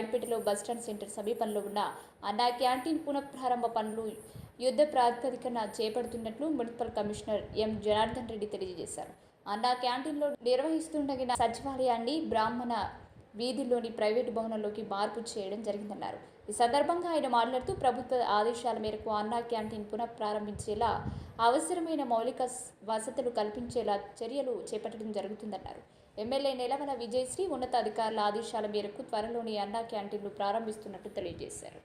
రాయడపేటలో bus stand centre సమీపంలో ఉన్న అన్నా క్యాంటీన్ పునఃప్రారంభ పనులు యుద్ధ ప్రాతిపదికన చేపడుతున్నట్లు municipal commissioner M. Janardhan Reddy తెలియజేశారు. అన్నా క్యాంటీన్లో నిర్వహిస్తుండగిన సచివాలయాన్ని బ్రాహ్మణ వీధిలోని ప్రైవేటు భవనంలోకి మార్పు చేయడం జరిగిందన్నారు. ఈ సందర్భంగా ఆయన మాట్లాడుతూ ప్రభుత్వ ఆదేశాల మేరకు అన్నా క్యాంటీన్ పునః ప్రారంభించేలా అవసరమైన మౌలిక వసతులు కల్పించేలా చర్యలు చేపట్టడం జరుగుతుందన్నారు. ఎమ్మెల్యే నెలవన విజయశ్రీ ఉన్నతాధికారుల ఆదేశాల మేరకు త్వరలోనే అన్నా క్యాంటీన్లు ప్రారంభిస్తున్నట్టు తెలియజేశారు.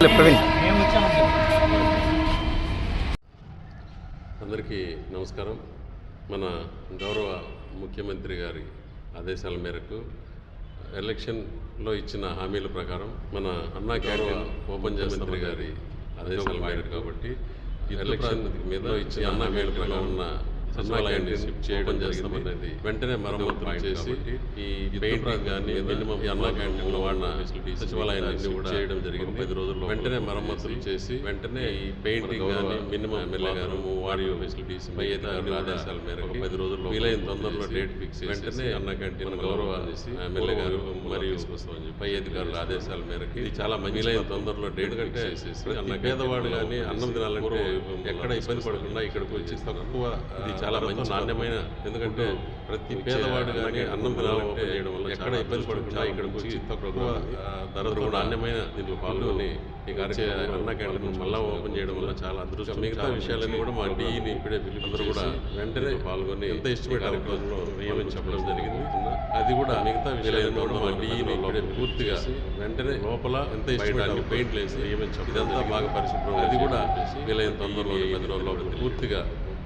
ప్రవీణ్. అందరికీ నమస్కారం. మన గౌరవ ముఖ్యమంత్రి గారి ఆదేశాల మేరకు ఎలక్షన్లో ఇచ్చిన హామీల ప్రకారం మన అన్నా క్యాంటీన్ ఓపెన్ చేస్తామని గారి ఆదేశాల మేరకు కాబట్టి ఈ ఎలక్షన్ మీద ఇచ్చిన అన్నా హామీల ప్రకారం ఉన్న సచివాలయాన్ని షిఫ్ట్ చేయడం చేస్తామనేది వెంటనే మరమ్మతులు చేసి ఈ పెయింటింగ్ కానీ మినిమం అన్నా క్యాంటీన్లో వాడిన సచివాలయాన్ని షిఫ్ట్ చేయడం జరిగింది. పది రోజుల్లో వెంటనే మరమ్మతులు చేసి వెంటనే ఈ పెయింటింగ్ కానీ మినిమం ఎమ్మెల్యే గారు వారి ఫెసిలిటీస్ పై ఆదేశాల మేరకు పది రోజుల్లో వీలైన తొందరలో డేట్ ఫిక్స్ వెంటనే అన్న క్యాంటీన్ గౌరవ ఎమ్మెల్యే గారు మరియు పై అధికారుల ఆదేశాల మేరకు ఇది చాలా మంచి వీలైన తొందరలో డేట్ కంటే అన్న పేదవాడు కానీ అన్నం తినాలంటే ఎక్కడ ఇబ్బంది పడకుండా ఇక్కడికి వచ్చి తక్కువ చాలా మంచి నాణ్యమైన ఎందుకంటే ప్రతి పేదవాడు కానీ అన్నం తినాలంటే ఎక్కడ ఇబ్బంది పడకుండా ఇక్కడికి వచ్చి తక్కువ ఆ, ధరతో నాణ్యమైన దీంట్లో పాల్గొని ఈ కార్యక్రమం అన్న క్యాంటీన్ మళ్ళా ఓపెన్ చేయడం వల్ల చాలా అదృష్టం. మిగతా విషయాలన్నీ కూడా మా డీని ఇప్పుడే అందరూ కూడా వెంటనే పాల్గొని ఎంత ఇష్టపడే కార్యక్రమంలో వేయమని చెప్పడం జరిగింది. అది కూడా మిగతా విషయాలన్నీ కూడా మా డీని ఇప్పుడే పూర్తిగా వెంటనే లోపల ఎంత ఇష్టపడే పెయింట్ వేసి వేయమని చెప్పడం ఇదంతా బాగా పరిశుభ్రం అది కూడా వీలైన తొందరలో పూర్తిగా